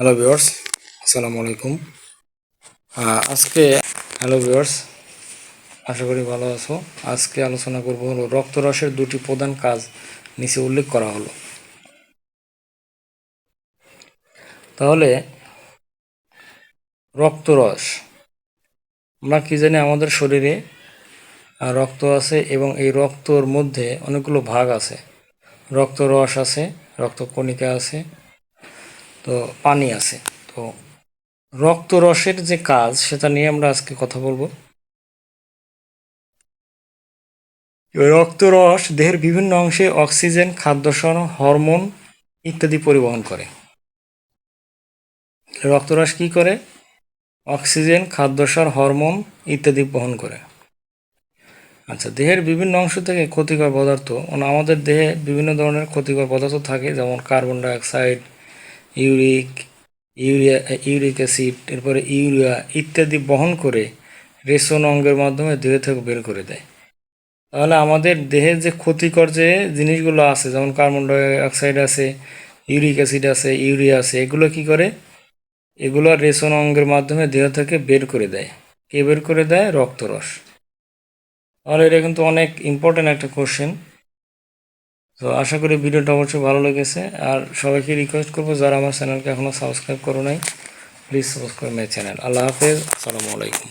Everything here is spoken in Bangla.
হ্যালো ভিউয়ার্স আসসালামু আলাইকুম আজকে হ্যালো ভিউয়ার্স আশা করি ভালো আছো। আজকে আলোচনা করব হলো, রক্তরসের দুটি প্রধান কাজ নিচে উল্লেখ করা হলো। তাহলে, রক্তরস। আমরা কি জানি আমাদের শরীরে রক্ত আছে এবং এই রক্তর মধ্যে অনেকগুলো ভাগ আছে। রক্তরস আছে, রক্তকণিকা আছে তো পানি আছে। তো রক্তরসের যে কাজ, সেটা নিয়ে আমরা আজকে কথা বলব। রক্তরস দেহের বিভিন্ন অংশে অক্সিজেন খাদ্যসর হরমোন ইত্যাদি পরিবহন করে। রক্তরস কি করে? অক্সিজেন খাদ্যসার হরমোন ইত্যাদি বহন করে। আচ্ছা দেহের বিভিন্ন অংশ থেকে ক্ষতিকর পদার্থ মানে আমাদের দেহে বিভিন্ন ধরনের ক্ষতিকর পদার্থ থাকে, যেমন carbon dioxide uric, urea, uric acid, এরপরে ইউরিয়া ইত্যাদি বহন করে রেশন অঙ্গের মাধ্যমে দেহ থেকে বের করে দেয়। তাহলে আমাদের দেহের যে ক্ষতিকর যে জিনিসগুলো আছে, যেমন কার্বন ডাইঅক্সাইড আছে, ইউরিক অ্যাসিড আছে, ইউরিয়া আছে, এগুলো কি করে? এগুলো রেশন অঙ্গের মাধ্যমে দেহ থেকে বের করে দেয়। কে বের করে দেয়? রক্তরস। তাহলে এটা কিন্তু অনেক ইম্পর্ট্যান্ট একটা কোশ্চেন তো আশা করি ভিডিওটা অবশ্যই ভালো লেগেছে। আর সবাইকে রিকোয়েস্ট করব, যারা আমার চ্যানেলকে এখনও সাবস্ক্রাইব করো নাই প্লিজ সাবস্ক্রাইব মাই চ্যানেল আল্লাহ হাফেজ, আসসালামু আলাইকুম।